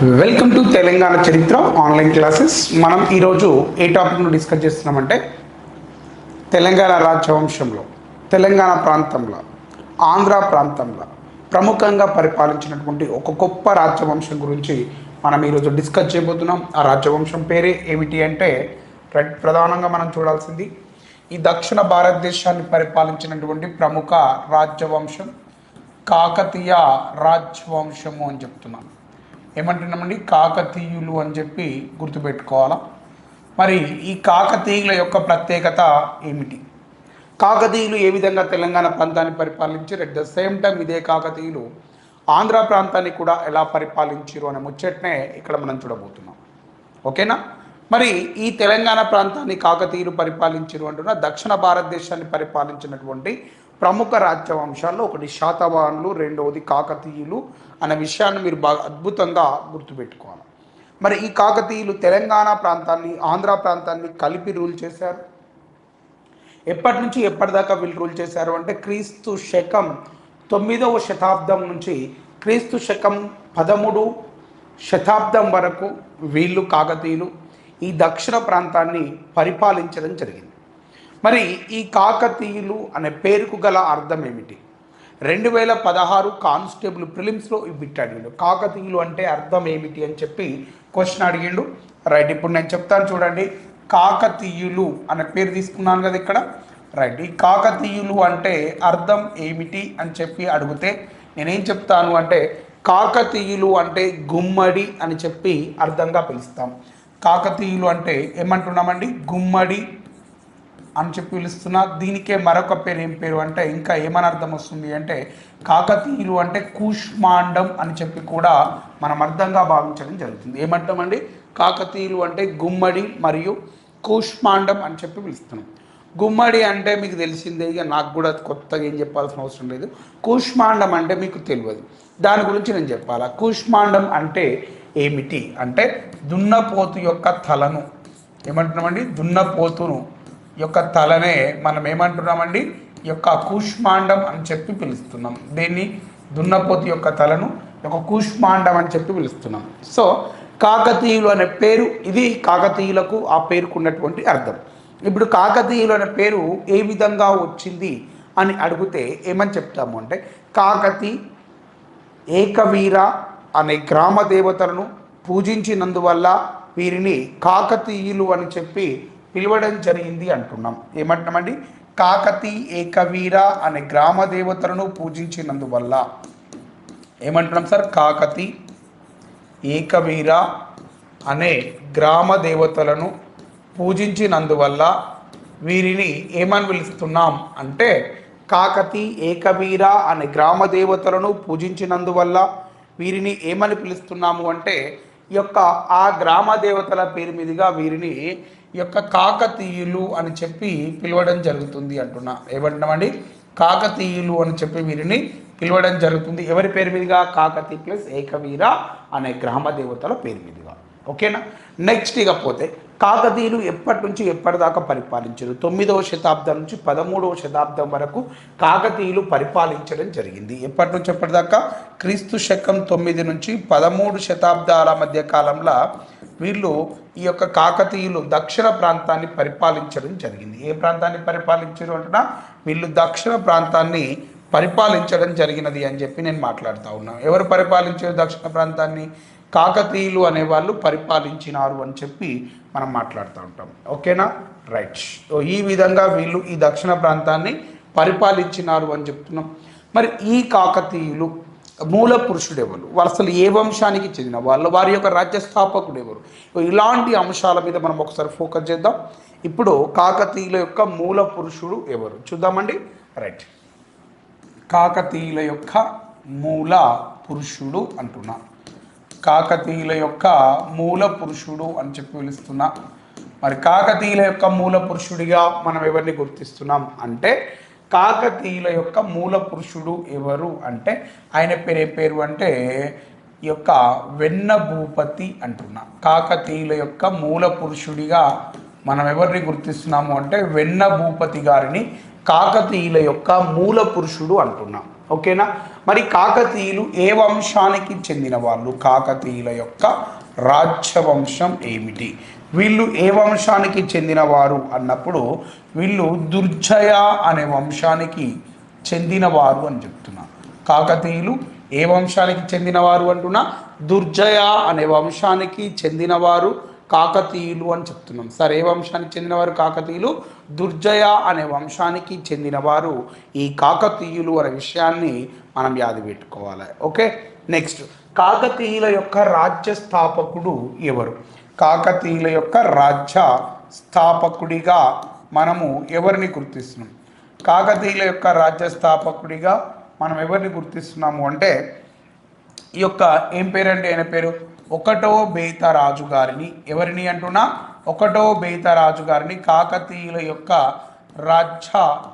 Welcome to Telangana చరిత్ర online classes మనం ఈరోజు ఏ టాపిక్ను డిస్కస్ చేస్తున్నామంటే తెలంగాణ రాజవంశంలో తెలంగాణ ప్రాంతంలో ఆంధ్ర ప్రాంతంలో ప్రముఖంగా పరిపాలించినటువంటి ఒక గొప్ప రాజవంశం గురించి మనం ఈరోజు డిస్కస్ చేయబోతున్నాం. ఆ రాజవంశం పేరే ఏమిటి అంటే ప్రధానంగా మనం చూడాల్సింది ఈ దక్షిణ భారతదేశాన్ని పరిపాలించినటువంటి ప్రముఖ రాజ్యవంశం కాకతీయ రాజవంశము అని చెప్తున్నాను ఏమంటున్నామండి? కాకతీయులు అని చెప్పి గుర్తుపెట్టుకోవాలా? మరి ఈ కాకతీయుల యొక్క ప్రత్యేకత ఏమిటి? కాకతీయులు ఏ విధంగా తెలంగాణ ప్రాంతాన్ని పరిపాలించారు? అట్ ద సేమ్ టైం ఇదే కాకతీయులు ఆంధ్ర ప్రాంతాన్ని కూడా ఎలా పరిపాలించారు అనే ముచ్చట్నే ఇక్కడ మనం చూడబోతున్నాం. ఓకేనా? మరి ఈ తెలంగాణ ప్రాంతాన్ని కాకతీయులు పరిపాలించారు అంటున్న దక్షిణ భారతదేశాన్ని పరిపాలించినటువంటి ప్రముఖ రాజ్యవంశాల్లో ఒకటి శాతవాహనులు రెండవది కాకతీయులు అనే విషయాన్ని మీరు బాగా అద్భుతంగా గుర్తుపెట్టుకోవాలి. మరి ఈ కాకతీయులు తెలంగాణ ప్రాంతాన్ని ఆంధ్ర ప్రాంతాన్ని కలిపి రూల్ చేశారు. ఎప్పటి నుంచి ఎప్పటిదాకా వీళ్ళు రూల్ చేశారు అంటే క్రీస్తు శకం తొమ్మిదవ శతాబ్దం నుంచి క్రీస్తు శకం పదమూడు శతాబ్దం వరకు వీళ్ళు కాకతీయులు ఈ దక్షిణ ప్రాంతాన్ని పరిపాలించడం జరిగింది. మరి ఈ కాకతీయులు అనే పేరుకు గల అర్థం ఏమిటి? రెండు వేల పదహారు కానిస్టేబుల్ ప్రిలిమ్స్లో బిట్ అడిగిండు కాకతీయులు అంటే అర్థం ఏమిటి అని చెప్పి క్వశ్చన్ అడిగిండు. రైట్ ఇప్పుడు నేను చెప్తాను చూడండి. కాకతీయులు అనే పేరు తీసుకున్నాను కదా ఇక్కడ. రైట్ ఈ కాకతీయులు అంటే అర్థం ఏమిటి అని చెప్పి అడిగితే నేనేం చెప్తాను అంటే కాకతీయులు అంటే గుమ్మడి అని చెప్పి అర్థంగా పిలుస్తాం. కాకతీయులు అంటే ఏమంటున్నామండి? గుమ్మడి అని చెప్పి పిలుస్తున్నా. దీనికే మరొక పేరు ఏం పేరు అంటే ఇంకా ఏమని అర్థం వస్తుంది అంటే కాకతీయులు అంటే కూష్మాండం అని చెప్పి కూడా మనం అర్థంగా భావించడం జరుగుతుంది. ఏమంటామండి కాకతీయులు అంటే గుమ్మడి మరియు కూష్మాండం అని చెప్పి పిలుస్తున్నాం. గుమ్మడి అంటే మీకు తెలిసిందే ఇక నాకు కూడా కొత్తగా ఏం చెప్పాల్సిన అవసరం లేదు. కూష్మాండం అంటే మీకు తెలియదు. దాని గురించి నేను చెప్పాలా? కూష్మాండం అంటే ఏమిటి? అంటే దున్నపోతు యొక్క తలను. ఏమంటున్నామండి? దున్నపోతును. యొక్క తలనే మనం ఏమంటున్నామండి? ఈ యొక్క కూష్మాండం అని చెప్పి పిలుస్తున్నాం. దీన్ని? దున్నపోతు యొక్క తలను ఒక కూష్మాండం అని చెప్పి పిలుస్తున్నాం. సో కాకతీయులు అనే పేరు ఇది కాకతీయులకు ఆ పేరుకున్నటువంటి అర్థం. ఇప్పుడు కాకతీయులు అనే పేరు ఏ విధంగా వచ్చింది అని అడిగితే ఏమని చెప్తాము అంటే కాకతి ఏకవీర అనే గ్రామ దేవతలను పూజించినందువల్ల వీరిని కాకతీయులు అని చెప్పి పిలవడం జరిగింది అంటున్నాం. ఏమంటున్నామండి? కాకతి ఏకవీర అనే గ్రామ దేవతలను పూజించినందువల్ల. ఏమంటున్నాం సార్? కాకతి ఏకవీర అనే గ్రామ దేవతలను పూజించినందువల్ల వీరిని ఏమని పిలుస్తున్నాం అంటే కాకతి ఏకవీర అనే గ్రామ దేవతలను పూజించినందువల్ల వీరిని ఏమని పిలుస్తున్నాము అంటే ఈ యొక్క ఆ గ్రామ దేవతల పేరు మీదుగా వీరిని యొక్క కాకతీయులు అని చెప్పి పిలవడం జరుగుతుంది అంటున్నా. ఏమంటున్నామండి? కాకతీయులు అని చెప్పి వీరిని పిలవడం జరుగుతుంది. ఎవరి పేరు మీదుగా? కాకతి ప్లస్ ఏకవీర అనే గ్రామ దేవతల పేరు మీదుగా. ఓకేనా? నెక్స్ట్ ఇక పోతే కాకతీయులు ఎప్పటి నుంచి ఎప్పటిదాకా పరిపాలించారు? తొమ్మిదవ శతాబ్దం నుంచి పదమూడవ శతాబ్దం వరకు కాకతీయులు పరిపాలించడం జరిగింది. ఎప్పటి నుంచి ఎప్పటిదాకా? క్రీస్తు శకం తొమ్మిది నుంచి పదమూడు శతాబ్దాల మధ్య కాలంలో వీళ్ళు ఈ యొక్క కాకతీయులు దక్షిణ ప్రాంతాన్ని పరిపాలించడం జరిగింది. ఏ ప్రాంతాన్ని పరిపాలించారు అంటున్నా? వీళ్ళు దక్షిణ ప్రాంతాన్ని పరిపాలించడం జరిగినది అని చెప్పి నేను మాట్లాడుతూ ఉన్నాను ఎవరు పరిపాలించారు దక్షిణ ప్రాంతాన్ని? కాకతీయులు అనేవాళ్ళు పరిపాలించినారు అని చెప్పి మనం మాట్లాడుతూ ఉంటాం. ఓకేనా? రైట్. సో ఈ విధంగా వీళ్ళు ఈ దక్షిణ ప్రాంతాన్ని పరిపాలించినారు అని చెప్తున్నాం. మరి ఈ కాకతీయులు మూల పురుషుడు ఎవరు వాళ్ళు అసలు ఏ వంశానికి చెందిన? వాళ్ళు వారి యొక్క రాజ్య స్థాపకుడు ఎవరు ఇలాంటి అంశాల మీద మనం ఒకసారి ఫోకస్ చేద్దాం. ఇప్పుడు కాకతీయుల యొక్క మూల పురుషుడు ఎవరు? చూద్దామండి. రైట్. కాకతీయుల యొక్క మూల పురుషుడు అంటున్నా. కాకతీయుల యొక్క మూల పురుషుడు అని చెప్పి పిలుస్తున్నా. మరి కాకతీయుల యొక్క మూల పురుషుడిగా మనం ఎవరిని గుర్తిస్తున్నాం? అంటే కాకతీయుల యొక్క మూల పురుషుడు ఎవరు అంటే ఆయన పేరు ఏ పేరు అంటే ఈ యొక్క వెన్న భూపతి అంటున్నా. కాకతీయుల యొక్క మూల పురుషుడిగా మనం ఎవరిని గుర్తిస్తున్నాము అంటే వెన్న భూపతి గారిని కాకతీయుల యొక్క మూల పురుషుడు అంటున్నాం. ఓకేనా? మరి కాకతీయులు ఏ వంశానికి చెందిన వాళ్ళు? కాకతీయుల యొక్క రాజ్యవంశం ఏమిటి? వీళ్ళు ఏ వంశానికి చెందినవారు అన్నప్పుడు వీళ్ళు దుర్జయ అనే వంశానికి చెందినవారు అని చెప్తున్నా. కాకతీయులు ఏ వంశానికి చెందినవారు అంటున్నా? దుర్జయ అనే వంశానికి చెందినవారు కాకతీయులు అని చెప్తున్నాం. సరే ఏ వంశానికి చెందినవారు కాకతీయులు? దుర్జయ అనే వంశానికి చెందినవారు. ఈ కాకతీయులు అనే విషయాన్ని మనం యాది పెట్టుకోవాలి. ఓకే? నెక్స్ట్ కాకతీయుల యొక్క రాజ్య స్థాపకుడు ఎవరు? కాకతీయుల యొక్క రాజ్య స్థాపకుడిగా మనము ఎవరిని గుర్తిస్తున్నాం? కాకతీయుల యొక్క రాజ్య స్థాపకుడిగా మనం ఎవరిని గుర్తిస్తున్నాము అంటే ఈ యొక్క ఏం పేరండి? ఆయన పేరు? ఒకటో బేతరాజు గారిని ఎవరిని అంటున్నా? ఒకటో బేతరాజు గారిని కాకతీయుల యొక్క రాజ్య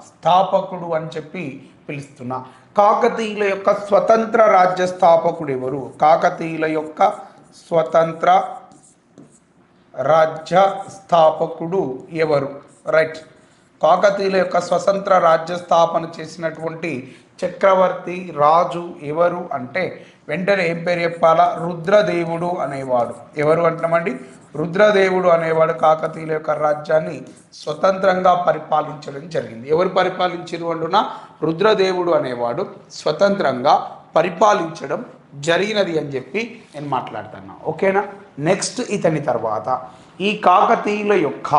స్థాపకుడు అని చెప్పి పిలుస్తున్నా. కాకతీయుల యొక్క స్వతంత్ర రాజ్య స్థాపకుడు ఎవరు? కాకతీయుల యొక్క స్వతంత్ర రాజ్య స్థాపకుడు ఎవరు? రైట్. కాకతీయుల యొక్క స్వతంత్ర రాజ్య స్థాపన చేసినటువంటి చక్రవర్తి రాజు ఎవరు అంటే వెంటనే ఏం పేరు చెప్పాలా? రుద్రదేవుడు అనేవాడు. ఎవరు అంటామండి రుద్రదేవుడు అనేవాడు కాకతీయుల యొక్క రాజ్యాన్ని స్వతంత్రంగా పరిపాలించడం జరిగింది. ఎవరు పరిపాలించిన అంటున్నా? రుద్రదేవుడు అనేవాడు స్వతంత్రంగా పరిపాలించడం జరిగినది అని చెప్పి నేను మాట్లాడుతున్నా. ఓకేనా? నెక్స్ట్ ఇతని తర్వాత ఈ కాకతీయుల యొక్క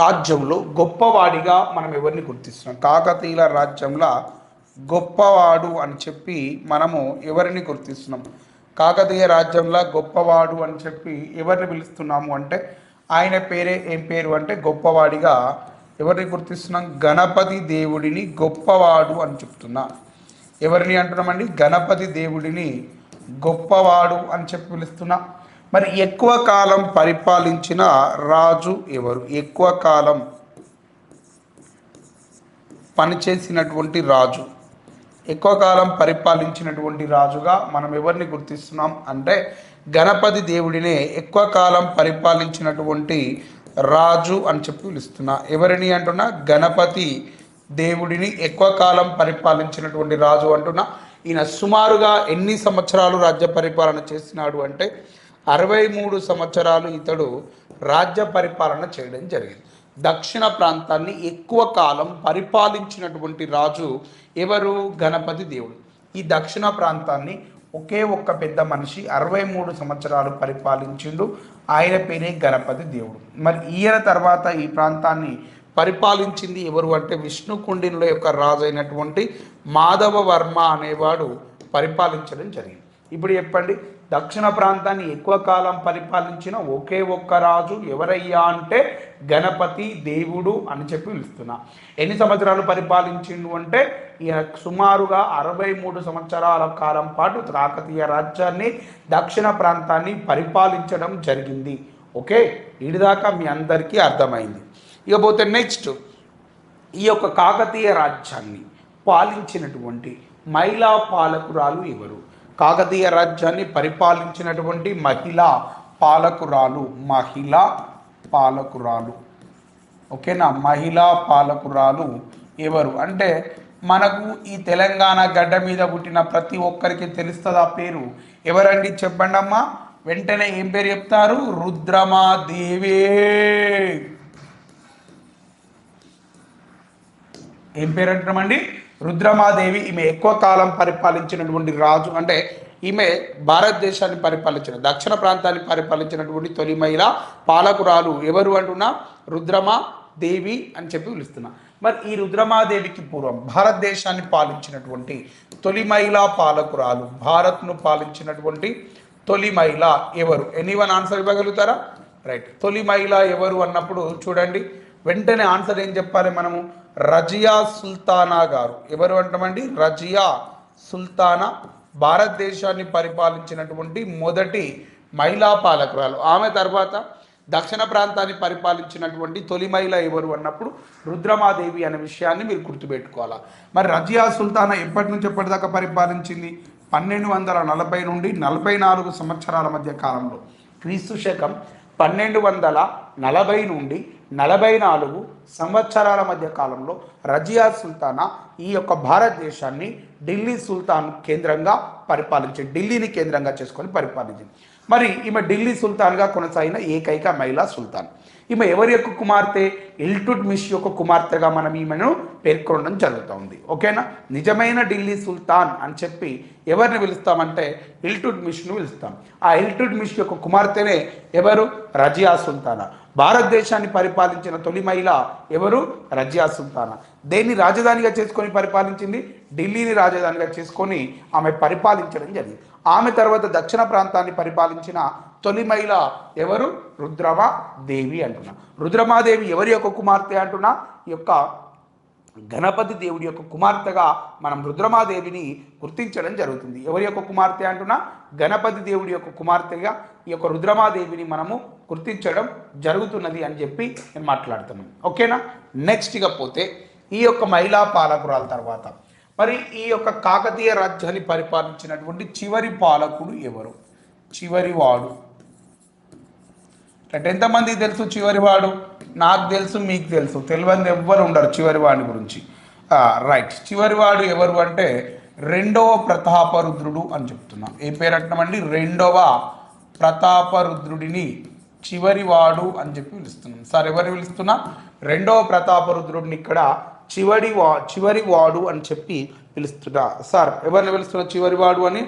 రాజ్యంలో గొప్పవాడిగా మనం ఎవరిని గుర్తిస్తున్నాం? కాకతీయుల రాజ్యంలో గొప్పవాడు అని చెప్పి మనము ఎవరిని గుర్తిస్తున్నాం? కాకతీయ రాజ్యంలో గొప్పవాడు అని చెప్పి ఎవరిని పిలుస్తున్నాము అంటే ఆయన పేరే ఏం పేరు అంటే గొప్పవాడిగా ఎవరిని గుర్తిస్తున్నాం? గణపతి దేవుడిని గొప్పవాడు అని చెప్తున్నా. ఎవరిని అంటున్నామండి? గణపతి దేవుడిని గొప్పవాడు అని చెప్పి పిలుస్తున్నా. మరి ఎక్కువ కాలం పరిపాలించిన రాజు ఎవరు? ఎక్కువ కాలం పనిచేసినటువంటి రాజు. ఎక్కువ కాలం పరిపాలించినటువంటి రాజుగా మనం ఎవరిని గుర్తిస్తున్నాం అంటే గణపతి దేవుడినే ఎక్కువ కాలం పరిపాలించినటువంటి రాజు అని చెప్పి పిలుస్తున్నా. ఎవరిని అంటున్నా? గణపతి దేవుడిని ఎక్కువ కాలం పరిపాలించినటువంటి రాజు అంటున్నా. ఈయన సుమారుగా ఎన్ని సంవత్సరాలు రాజ్య పరిపాలన చేసినాడు అంటే అరవై మూడు సంవత్సరాలు ఇతడు రాజ్య పరిపాలన చేయడం జరిగింది. దక్షిణ ప్రాంతాన్ని ఎక్కువ కాలం పరిపాలించినటువంటి రాజు ఎవరు? గణపతి దేవుడు. ఈ దక్షిణ ప్రాంతాన్ని ఒకే ఒక్క పెద్ద మనిషి అరవై మూడు సంవత్సరాలు పరిపాలించిండు. ఆయన పేరే గణపతి దేవుడు. మరి ఈయన తర్వాత ఈ ప్రాంతాన్ని పరిపాలించింది ఎవరు అంటే విష్ణుకుండినుల యొక్క రాజు అయినటువంటి మాధవ వర్మ అనేవాడు పరిపాలించడం జరిగింది. ఇప్పుడు చెప్పండి దక్షిణ ప్రాంతాన్ని ఎక్కువ కాలం పరిపాలించిన ఒకే ఒక్క రాజు ఎవరయ్యా అంటే గణపతి దేవుడు అని చెప్పి పిలుస్తున్నా. ఎన్ని సంవత్సరాలు పరిపాలించిండు అంటే ఈయన సుమారుగా అరవై మూడు సంవత్సరాల కాలం పాటు కాకతీయ రాజ్యాన్ని దక్షిణ ప్రాంతాన్ని పరిపాలించడం జరిగింది. ఓకే? ఇడిదాకా మీ అందరికీ అర్థమైంది. ఇకపోతే నెక్స్ట్ ఈ యొక్క కాకతీయ రాజ్యాన్ని పాలించినటువంటి మహిళా పాలకురాలు ఎవరు? కాకతీయ రాజ్యాన్ని పరిపాలించినటువంటి మహిళా పాలకురాలు మహిళా పాలకురాలు. ఓకేనా? మహిళా పాలకురాలు ఎవరు? అంటే మనకు ఈ తెలంగాణ గడ్డ మీద పుట్టిన ప్రతి ఒక్కరికి తెలుస్తుంది ఆ పేరు? ఎవరండి? చెప్పండి అమ్మా వెంటనే ఏం పేరు చెప్తారు? రుద్రమాదేవే ఏం పేరు అంటున్నామండి? రుద్రమాదేవి ఈమె ఎక్కువ కాలం పరిపాలించినటువంటి రాజు అంటే ఈమె భారతదేశాన్ని పరిపాలించిన దక్షిణ ప్రాంతాన్ని పరిపాలించినటువంటి తొలి మహిళ పాలకురాలు ఎవరు అంటున్నా? రుద్రమా దేవి అని చెప్పి పిలుస్తున్నా. మరి ఈ రుద్రమాదేవికి పూర్వం భారతదేశాన్ని పాలించినటువంటి తొలి మహిళా పాలకురాలు భారత్ను పాలించినటువంటి తొలి మహిళ ఎవరు? Anyone answer ఇవ్వగలుగుతారా? రైట్ తొలి మహిళ ఎవరు అన్నప్పుడు చూడండి వెంటనే ఆన్సర్ ఏం చెప్పాలి మనము? రజియా సుల్తానా గారు. ఎవరు అంటామండి? రజియా సుల్తానా భారతదేశాన్ని పరిపాలించినటువంటి మొదటి మహిళా పాలకురాలు. ఆమె తర్వాత దక్షిణ ప్రాంతాన్ని పరిపాలించినటువంటి తొలి మహిళ ఎవరు అన్నప్పుడు రుద్రమాదేవి అనే విషయాన్ని మీరు గుర్తుపెట్టుకోవాలా. మరి రజియా సుల్తానా ఎప్పటి నుంచి ఎప్పటిదాకా పరిపాలించింది? పన్నెండు వందల నలభై నుండి నలభై నాలుగు సంవత్సరాల మధ్య కాలంలో క్రీస్తు శకం పన్నెండు వందల నలభై నుండి నలభై నాలుగు సంవత్సరాల మధ్య కాలంలో రజియా సుల్తానా ఈ యొక్క భారతదేశాన్ని ఢిల్లీ సుల్తాన్ కేంద్రంగా పరిపాలించింది ఢిల్లీని కేంద్రంగా చేసుకొని పరిపాలించింది. మరి ఈమె ఢిల్లీ సుల్తాన్గా కొనసాగిన ఏకైక మహిళా సుల్తాన్. ఈమె ఎవరి యొక్క కుమార్తె? ఇల్టుట్ మిష్ యొక్క కుమార్తెగా మనం ఈమెను పేర్కొనడం జరుగుతుంది. ఓకేనా? నిజమైన ఢిల్లీ సుల్తాన్ అని చెప్పి ఎవరిని పిలుస్తామంటే ఇల్టుట్ మిష్ను పిలుస్తాం. ఆ ఇల్టుట్ మిష్ యొక్క కుమార్తెనే ఎవరు? రజియా సుల్తానా. భారతదేశాన్ని పరిపాలించిన తొలి మహిళ ఎవరు? రజియా సుల్తానా. దేన్ని రాజధానిగా చేసుకొని పరిపాలించింది? ఢిల్లీని రాజధానిగా చేసుకొని ఆమె పరిపాలించడం జరిగింది. ఆమె తర్వాత దక్షిణ ప్రాంతాన్ని పరిపాలించిన తొలి మహిళ ఎవరు? రుద్రమాదేవి అంటున్నా. రుద్రమాదేవి ఎవరి యొక్క కుమార్తె అంటున్నా? ఈ యొక్క గణపతి దేవుడి యొక్క కుమార్తెగా మనం రుద్రమాదేవిని గుర్తించడం జరుగుతుంది. ఎవరి యొక్క కుమార్తె అంటున్నా? గణపతి దేవుడి యొక్క కుమార్తెగా ఈ యొక్క రుద్రమాదేవిని మనము గుర్తించడం జరుగుతున్నది అని చెప్పి నేను మాట్లాడుతున్నాను. ఓకేనా? నెక్స్ట్ ఇక పోతే ఈ యొక్క మహిళా పాలకురాల తర్వాత. మరి ఈ యొక్క కాకతీయ రాజ్యాన్ని పరిపాలించినటువంటి చివరి పాలకుడు ఎవరు? చివరి వాడు అంటే ఎంతమందికి తెలుసు చివరివాడు? నాకు తెలుసు మీకు తెలుసు. తెలియని ఎవ్వరు ఉండరు చివరివాడి గురించి. రైట్ చివరివాడు ఎవరు అంటే రెండవ ప్రతాపరుద్రుడు అని చెప్తున్నాం. ఏ పేరు అంటున్నామండి? రెండవ ప్రతాపరుద్రుడిని చివరివాడు అని చెప్పి పిలుస్తున్నాం. సార్ ఎవరు పిలుస్తున్నా? రెండవ ప్రతాపరుద్రుడిని ఇక్కడ చివరి వా చివరి వాడు అని చెప్పి పిలుస్తున్నా. సార్ ఎవరిని పిలుస్తున్నా చివరివాడు అని?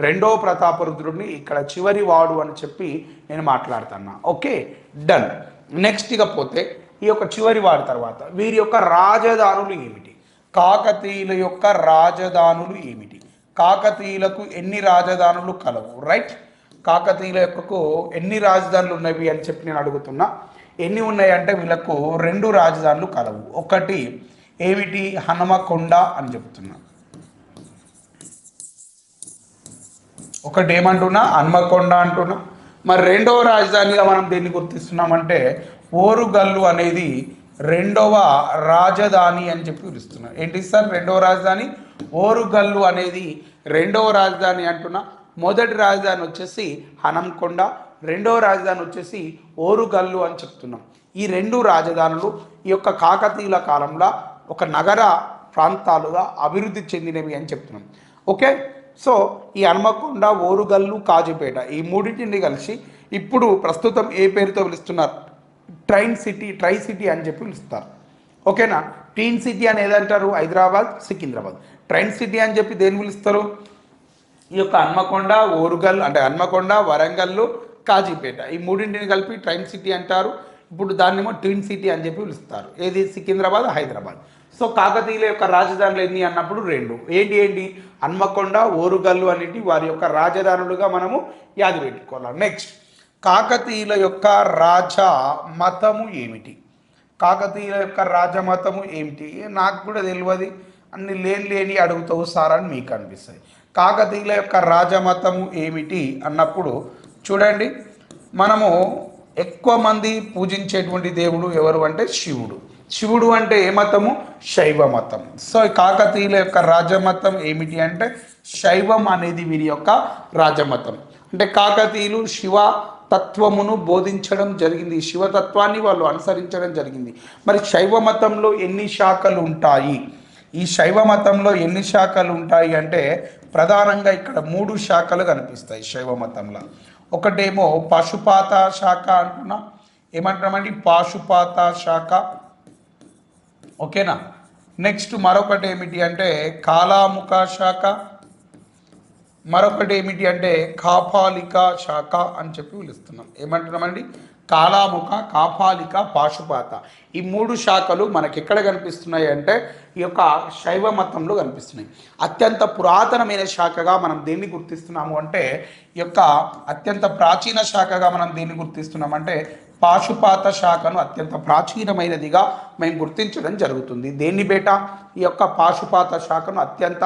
రెండవ ప్రతాపరుద్రుడిని ఇక్కడ చివరి వాడు అని చెప్పి నేను మాట్లాడుతున్నా. Okay done. నెక్స్ట్ ఇక పోతే ఈ యొక్క చివరి వాడి తర్వాత. వీరి యొక్క రాజధానులు ఏమిటి? కాకతీయుల యొక్క రాజధానులు ఏమిటి? కాకతీయులకు ఎన్ని రాజధానులు కలవు? రైట్? కాకతీయుల యొక్కకు ఎన్ని రాజధానులు ఉన్నవి అని చెప్పి నేను అడుగుతున్నా. ఎన్ని ఉన్నాయంటే వీళ్ళకు రెండు రాజధానులు కలవు. ఒకటి ఏమిటి? హనుమకొండ అని చెప్తున్నా. ఒకటి ఏమంటున్నా హనుమకొండ అంటున్నా. మరి రెండవ రాజధానిగా మనం దేన్ని గుర్తిస్తున్నామంటే ఓరుగల్లు అనేది రెండవ రాజధాని అని చెప్పి పిలుస్తున్నాం. ఏంటి సార్? రెండవ రాజధాని? ఓరుగల్లు అనేది రెండవ రాజధాని అంటున్నా. మొదటి రాజధాని వచ్చేసి హనంకొండ రెండవ రాజధాని వచ్చేసి ఓరుగల్లు అని చెప్తున్నాం. ఈ రెండు రాజధానులు ఈ యొక్క కాకతీయుల కాలంలో ఒక నగర ప్రాంతాలుగా అభివృద్ధి చెందినవి అని చెప్తున్నాం. ఓకే? సో ఈ హనుమకొండ ఓరుగల్లు కాజుపేట ఈ మూడింటిని కలిసి ఇప్పుడు ప్రస్తుతం ఏ పేరుతో పిలుస్తున్నారు? ట్రైన్ సిటీ ట్రై సిటీ అని చెప్పి పిలుస్తారు. ఓకేనా? ట్రైన్ సిటీ అని ఏదంటారు? హైదరాబాద్ సికింద్రాబాద్. ట్రైన్ సిటీ అని చెప్పి దేని పిలుస్తారు? ఈ యొక్క హన్మకొండ ఓరుగల్ అంటే హన్మకొండ వరంగల్లు కాజీపేట. ఈ మూడింటిని కలిపి ట్రైన్ సిటీ అంటారు. ఇప్పుడు దాన్నేమో ట్విన్ సిటీ అని చెప్పి పిలుస్తారు. ఏది? సికింద్రాబాద్ హైదరాబాద్. సో కాకతీయుల యొక్క రాజధానులు ఎన్ని అన్నప్పుడు రెండు. ఏంటి ఏంటి? హన్మకొండ ఓరుగల్లు అనేటి వారి యొక్క రాజధానులుగా మనము యాది పెట్టుకోవాలి? నెక్స్ట్ కాకతీయుల యొక్క రాజ మతము ఏమిటి? కాకతీయుల యొక్క రాజమతము ఏమిటి? నాకు కూడా తెలియదు. అన్ని లేని లేని అడుగుతావు సార్ అని మీకు అనిపిస్తుంది కాకతీయుల యొక్క రాజమతము ఏమిటి అన్నప్పుడు చూడండి మనము ఎక్కువ మంది పూజించేటువంటి దేవుడు ఎవరు అంటే శివుడు. శివుడు అంటే ఏ మతము? శైవ మతం. సో ఈ కాకతీయుల యొక్క రాజమతం ఏమిటి అంటే శైవం అనేది వీరి యొక్క రాజమతం. అంటే కాకతీయులు శివ తత్వమును బోధించడం జరిగింది. శివతత్వాన్ని వాళ్ళు అనుసరించడం జరిగింది. మరి శైవ మతంలో ఎన్ని శాఖలు ఉంటాయి? ఈ శైవ మతంలో ఎన్ని శాఖలు ఉంటాయి అంటే ప్రధానంగా ఇక్కడ మూడు శాఖలు కనిపిస్తాయి శైవ మతంలో. ఒకటేమో పశుపాత శాఖ అంటున్నా. ఏమంటున్నామండి? పాశుపాత శాఖ. ఓకేనా? నెక్స్ట్ మరొకటి ఏమిటి అంటే కాలాముఖ శాఖ. మరొకటి ఏమిటి అంటే కాపాలిక శాఖ అని చెప్పి పిలుస్తున్నాం. ఏమంటున్నామండి? కాలాముఖ కాపాలిక పాశుపాత. ఈ మూడు శాఖలు మనకి ఎక్కడ కనిపిస్తున్నాయి అంటే ఈ యొక్క శైవ మతంలో కనిపిస్తున్నాయి. అత్యంత పురాతనమైన శాఖగా మనం దేన్ని గుర్తిస్తున్నాము అంటే ఈ యొక్క అత్యంత ప్రాచీన శాఖగా మనం దేన్ని గుర్తిస్తున్నామంటే పాశుపాత శాఖను అత్యంత ప్రాచీనమైనదిగా మేము గుర్తించడం జరుగుతుంది. దేన్ని బేట? ఈ యొక్క పాశుపాత శాఖను అత్యంత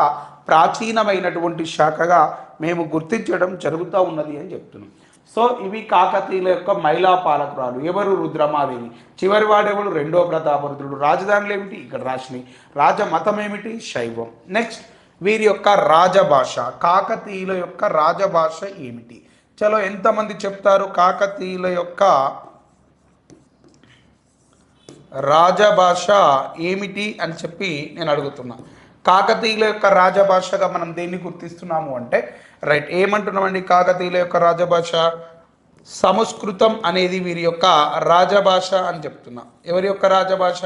ప్రాచీనమైనటువంటి శాఖగా మేము గుర్తించడం జరుగుతూ ఉన్నది అని చెప్తున్నాం. సో ఇవి కాకతీయుల యొక్క మహిళా పాలకురాలు. ఎవరు రుద్రమాదేవి? చివరి వాడెవడు రెండో ప్రతాపరుద్రుడు. రాజధానులు ఏమిటి? ఇక్కడ రాసినాయి రాజమతం ఏమిటి? శైవం. నెక్స్ట్ వీరి యొక్క రాజభాష. కాకతీయుల యొక్క రాజభాష ఏమిటి? చలో ఎంతమంది చెప్తారు కాకతీయుల యొక్క రాజభాష ఏమిటి అని చెప్పి నేను అడుగుతున్నా. కాకతీయుల యొక్క రాజభాషగా మనం దేన్ని గుర్తిస్తున్నాము అంటే రైట్ ఏమంటున్నామండి కాకతీయుల యొక్క రాజభాష? సంస్కృతం అనేది వీరి యొక్క రాజభాష అని చెప్తున్నా. ఎవరి యొక్క రాజభాష?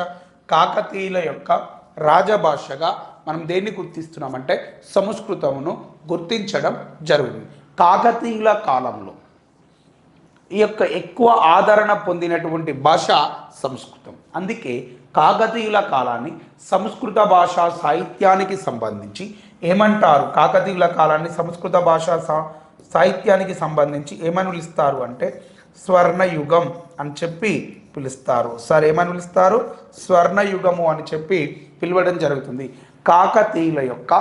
కాకతీయుల యొక్క రాజభాషగా మనం దేన్ని గుర్తిస్తున్నామంటే సంస్కృతమును గుర్తించడం జరుగుతుంది. కాకతీయుల కాలంలో ఈ యొక్క ఎక్కువ ఆదరణ పొందినటువంటి భాష సంస్కృతం. అందుకే కాకతీయుల కాలాన్ని సంస్కృత భాషా సాహిత్యానికి సంబంధించి ఏమంటారు? కాకతీయుల కాలాన్ని సంస్కృత భాషా సా సాహిత్యానికి సంబంధించి ఏమని పిలుస్తారు అంటే స్వర్ణయుగం అని చెప్పి పిలుస్తారు. సార్ ఏమని పిలుస్తారు స్వర్ణయుగము అని చెప్పి పిలవడం జరుగుతుంది. కాకతీయుల యొక్క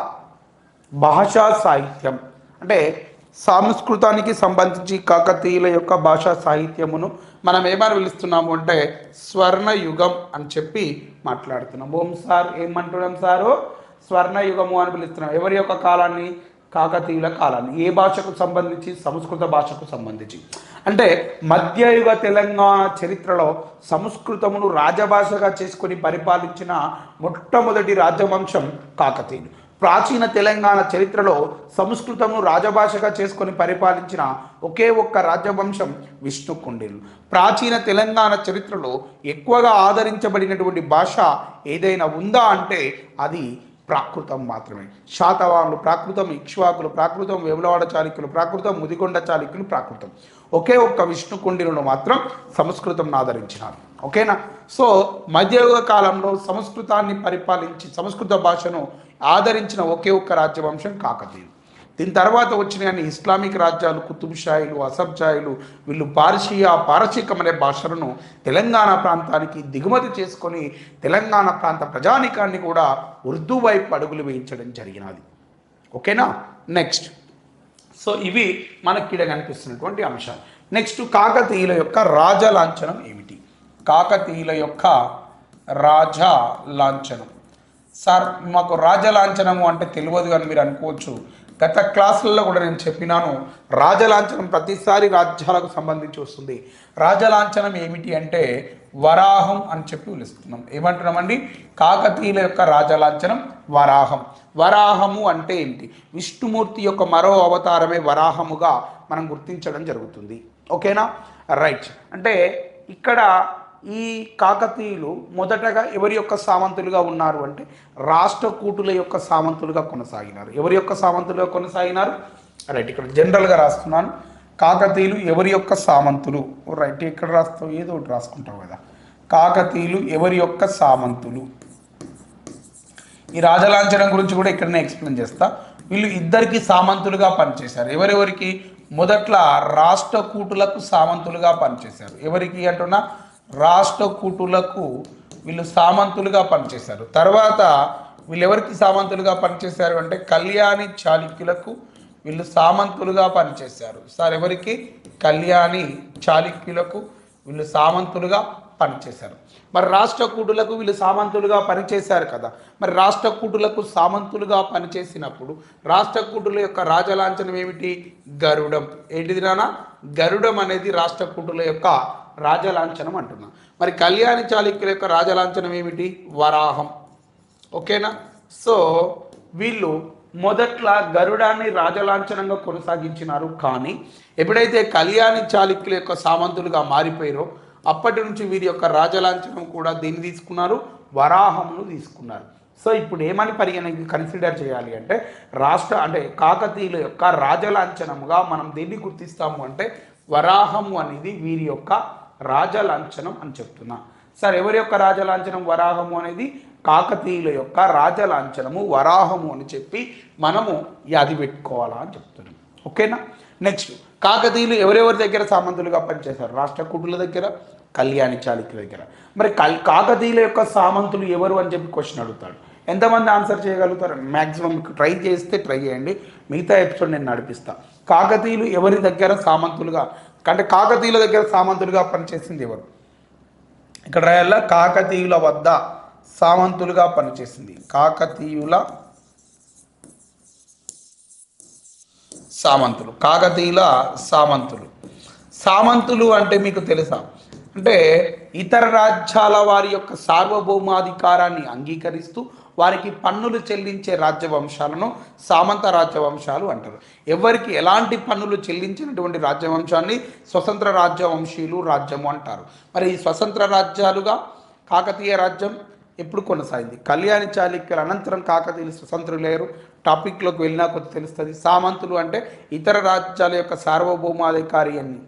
భాషా సాహిత్యం అంటే సంస్కృతానికి సంబంధించి కాకతీయుల యొక్క భాషా సాహిత్యమును మనం ఏమని పిలుస్తున్నాము అంటే స్వర్ణయుగం అని చెప్పి మాట్లాడుతున్నాం. ఓం సార్ ఏమంటున్నాం సారు? స్వర్ణయుగము అని పిలుస్తున్నాం. ఎవరి యొక్క కాలాన్ని? కాకతీయుల కాలాన్ని. ఏ భాషకు సంబంధించి? సంస్కృత భాషకు సంబంధించి. అంటే మధ్యయుగ తెలంగాణ చరిత్రలో సంస్కృతమును రాజభాషగా చేసుకొని పరిపాలించిన మొట్టమొదటి రాజవంశం కాకతీయులు ప్రాచీన తెలంగాణ చరిత్రలో సంస్కృతమును రాజభాషగా చేసుకొని పరిపాలించిన ఒకే ఒక్క రాజవంశం విష్ణుకుండిలు. ప్రాచీన తెలంగాణ చరిత్రలో ఎక్కువగా ఆదరించబడినటువంటి భాష ఏదైనా ఉందా అంటే అది ప్రాకృతం మాత్రమే. శాతవాహనులు ప్రాకృతం ఇక్ష్వాకులు ప్రాకృతం వేములవాడ చాళుక్యులు ప్రాకృతం ముదిగొండ చాళుక్యులు ప్రాకృతం. ఒకే ఒక్క విష్ణుకుండిలను మాత్రం సంస్కృతం ఆదరించినారు. ఓకేనా? సో మధ్యయుగ కాలంలో సంస్కృతాన్ని పరిపాలించి సంస్కృత భాషను ఆదరించిన ఒకే ఒక్క రాజ్యవంశం కాకతీయులు. దీని తర్వాత వచ్చిన అన్ని ఇస్లామిక్ రాజ్యాలు కుతుబ్షాయిలు అసబ్షాయిలు వీళ్ళు పార్షియా పారసీకం అనే భాషలను తెలంగాణ ప్రాంతానికి దిగుమతి చేసుకొని తెలంగాణ ప్రాంత ప్రజానికాన్ని కూడా ఉర్దూ వైపు అడుగులు వేయించడం జరిగినది. ఓకేనా? నెక్స్ట్. సో ఇవి మనకి ఇక్కడ కనిపిస్తున్నటువంటి అంశాలు. నెక్స్ట్ కాకతీయుల యొక్క రాజ లాంఛనం ఏమిటి? కాకతీయుల యొక్క రాజ లాంఛనం. సార్ మాకు రాజలాంఛనము అంటే తెలియదు అని మీరు అనుకోవచ్చు. గత క్లాసుల్లో కూడా నేను చెప్పినాను. రాజలాంఛనం ప్రతిసారి రాజ్యాలకు సంబంధించి వస్తుంది. రాజలాంఛనం ఏమిటి అంటే వరాహం అని చెప్పి పిలుస్తున్నాం. ఏమంటున్నామండి? కాకతీయుల యొక్క రాజలాంఛనం వరాహం. వరాహము అంటే ఏంటి విష్ణుమూర్తి యొక్క మరో అవతారమే వరాహముగా మనం గుర్తించడం జరుగుతుంది. ఓకేనా? రైట్. అంటే ఇక్కడ ఈ కాకతీయులు మొదటగా ఎవరి యొక్క సామంతులుగా ఉన్నారు అంటే రాష్ట్రకూటుల యొక్క సామంతులుగా కొనసాగినారు. ఎవరి యొక్క సామంతులుగా కొనసాగినారు? రైట్ ఇక్కడ జనరల్గా రాస్తున్నాను. కాకతీయులు ఎవరి యొక్క సామంతులు? రైట్ ఇక్కడ రాస్తావు? ఏదో ఒకటి రాసుకుంటావు కదా. కాకతీయులు ఎవరి యొక్క సామంతులు? ఈ రాజలాంఛనం గురించి కూడా ఇక్కడనే ఎక్స్ప్లెయిన్ చేస్తా. వీళ్ళు ఇద్దరికి సామంతులుగా పనిచేశారు. ఎవరెవరికి? మొదట్లో రాష్ట్రకూటులకు సామంతులుగా పనిచేశారు. ఎవరికి అంటున్నా? రాష్ట్ర కూటులకు వీళ్ళు సామంతులుగా పనిచేశారు. తర్వాత వీళ్ళెవరికి సామంతులుగా పనిచేశారు అంటే కళ్యాణి చాళుక్యులకు వీళ్ళు సామంతులుగా పనిచేశారు. సార్ ఎవరికి? కళ్యాణి చాళుక్యులకు వీళ్ళు సామంతులుగా పనిచేశారు. మరి రాష్ట్రకూటులకు వీళ్ళు సామంతులుగా పనిచేశారు కదా. మరి రాష్ట్రకూటులకు సామంతులుగా పనిచేసినప్పుడు రాష్ట్రకూటుల యొక్క రాజలాంఛనం ఏమిటి? గరుడం. ఏంటిది నానా గరుడం అనేది రాష్ట్రకూటుల యొక్క రాజలాంఛనం అంటున్నా. మరి కళ్యాణి చాళుక్యుల యొక్క రాజలాంఛనం ఏమిటి? వరాహం. ఓకేనా? సో వీళ్ళు మొదట్ల గరుడాన్ని రాజలాంఛనంగా కొనసాగించినారు కానీ ఎప్పుడైతే కళ్యాణి చాళుక్యుల యొక్క సామంతులుగా మారిపోయారో అప్పటి నుంచి వీరి యొక్క రాజలాంఛనం కూడా దీన్ని తీసుకున్నారు? వరాహమును తీసుకున్నారు. సో ఇప్పుడు ఏమని పరిగణ కన్సిడర్ చేయాలి అంటే రాష్ట్ర అంటే కాకతీయుల యొక్క రాజలాంఛనముగా మనం దేన్ని గుర్తిస్తాము అంటే వరాహము అనేది వీరి యొక్క రాజలాంఛనం అని చెప్తున్నా. సార్ ఎవరి యొక్క రాజలాంఛనం? వరాహము అనేది కాకతీయుల యొక్క రాజలాంఛనము వరాహము అని చెప్పి మనము యాది పెట్టుకోవాలా అని చెప్తున్నాం. ఓకేనా? నెక్స్ట్ కాకతీయులు ఎవరెవరి దగ్గర సామంతులుగా పనిచేశారు? రాష్ట్రకూటుల దగ్గర కళ్యాణి చాళుక్యుల దగ్గర. మరి కల్ కాకతీయుల యొక్క సామంతులు ఎవరు అని చెప్పి క్వశ్చన్ అడుగుతాడు. ఎంతమంది ఆన్సర్ చేయగలుగుతారు? మ్యాక్సిమం మీకు ట్రై చేస్తే ట్రై చేయండి. మిగతా ఎపిసోడ్ నేను నడిపిస్తా. కాకతీయులు ఎవరి దగ్గర సామంతులుగా అంటే కాకతీయుల దగ్గర సామంతులుగా పనిచేసింది ఎవరు? ఇక్కడ రాయాల? కాకతీయుల వద్ద సామంతులుగా పనిచేసింది. కాకతీయుల సామంతులు. కాకతీయుల సామంతులు. సామంతులు అంటే మీకు తెలుసా? అంటే ఇతర రాజ్యాల వారి యొక్క సార్వభౌమాధికారాన్ని అంగీకరిస్తూ వారికి పన్నులు చెల్లించే రాజ్యవంశాలను సామంత రాజ్యవంశాలు అంటారు. ఎవరికి ఎలాంటి పన్నులు చెల్లించినటువంటి రాజ్యవంశాన్ని స్వతంత్ర రాజ్యవంశీయులు రాజ్యము అంటారు. మరి ఈ స్వతంత్ర రాజ్యాలుగా కాకతీయ రాజ్యం ఎప్పుడు కొనసాగింది? కళ్యాణి చాళుక్యుల అనంతరం కాకతీయులు స్వతంత్రులేరు టాపిక్లోకి వెళ్ళినా కొద్ది తెలుస్తుంది. సామంతులు అంటే ఇతర రాజ్యాల యొక్క సార్వభౌమాధికారి అని.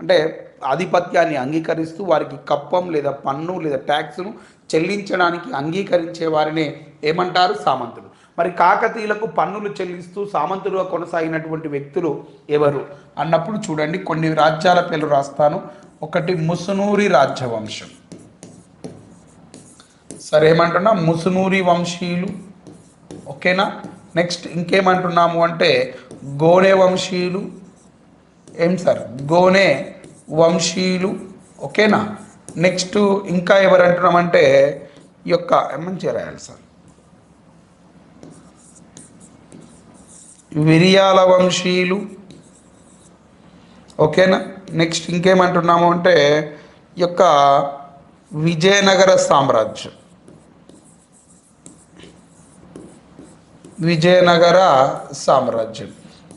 అంటే ఆధిపత్యాన్ని అంగీకరిస్తూ వారికి కప్పం లేదా పన్ను లేదా ట్యాక్స్ను చెల్లించడానికి అంగీకరించే వారినే ఏమంటారు? సామంతులు. మరి కాకతీయులకు పన్నులు చెల్లిస్తూ సామంతులుగా కొనసాగినటువంటి వ్యక్తులు ఎవరు? అన్నప్పుడు చూడండి కొన్ని రాజ్యాల పేర్లు రాస్తాను. ఒకటి ముసునూరి రాజ్యవంశం సరే ఏమంటున్నా? ముసునూరి వంశీయులు. ఓకేనా? నెక్స్ట్ ఇంకేమంటున్నాము అంటే గోనె వంశీయులు. ఏం సార్? గోనె వంశీయులు ఓకేనా? నెక్స్ట్ ఇంకా ఎవరు అంటున్నామంటే ఈ యొక్క మంచిగా రాయాలి సార్. విరియాల వంశీయులు ఓకేనా? నెక్స్ట్ ఇంకేమంటున్నాము అంటే ఈ యొక్క విజయనగర సామ్రాజ్యం. విజయనగర సామ్రాజ్యం.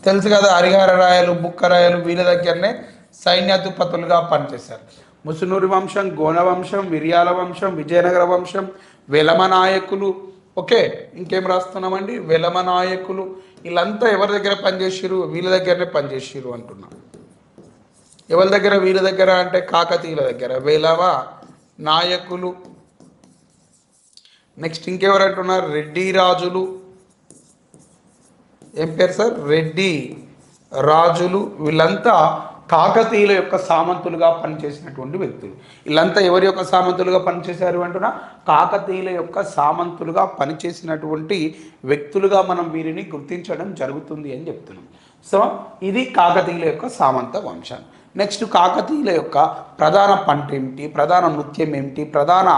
తెలుసు కదా హరిహర రాయలు బుక్క రాయలు వీళ్ళ దగ్గరనే సైన్యాధిపతులుగా పనిచేశారు. ముసునూరి వంశం గోన వంశం విరియాల వంశం విజయనగర వంశం వెలమ నాయకులు. ఓకే ఇంకేం రాస్తున్నామండి? వెలమ నాయకులు. వీళ్ళంతా ఎవరి దగ్గర పనిచేసిరు వీళ్ళ దగ్గరనే పనిచేసిరు అంటున్నాం. ఎవరి దగ్గర? వీళ్ళ దగ్గర అంటే కాకతీయుల దగ్గర. వెలవ నాయకులు. నెక్స్ట్ ఇంకెవరు అంటున్నారు? రెడ్డి రాజులు. ఏం పేరు సార్? రెడ్డి రాజులు. వీళ్ళంతా కాకతీయుల యొక్క సామంతులుగా పనిచేసినటువంటి వ్యక్తులు. వీళ్ళంతా ఎవరి యొక్క సామంతులుగా పనిచేశారు అంటున్నా? కాకతీయుల యొక్క సామంతులుగా పనిచేసినటువంటి వ్యక్తులుగా మనం వీరిని గుర్తించడం జరుగుతుంది అని చెప్తున్నాం. సో ఇది కాకతీయుల యొక్క సామంత వంశం నెక్స్ట్ కాకతీయుల యొక్క ప్రధాన పంట ఏమిటి ప్రధాన నృత్యం ఏమిటి ప్రధాన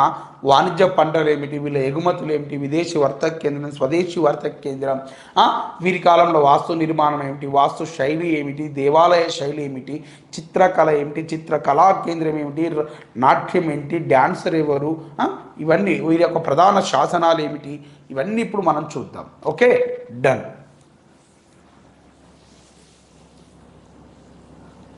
వాణిజ్య పంటలు ఏమిటి వీళ్ళ ఎగుమతులు ఏమిటి విదేశీ వర్తక కేంద్రం స్వదేశీ వర్తక కేంద్రం వీరి కాలంలో వాస్తు నిర్మాణం ఏమిటి వాస్తు శైలి ఏమిటి దేవాలయ శైలి ఏమిటి చిత్రకళ ఏమిటి చిత్రకళా కేంద్రం ఏమిటి నాట్యం ఏంటి డ్యాన్సర్ ఎవరు ఇవన్నీ వీరి యొక్క ప్రధాన శాసనాలు ఏమిటి ఇవన్నీ ఇప్పుడు మనం చూద్దాం. ఓకే? డన్.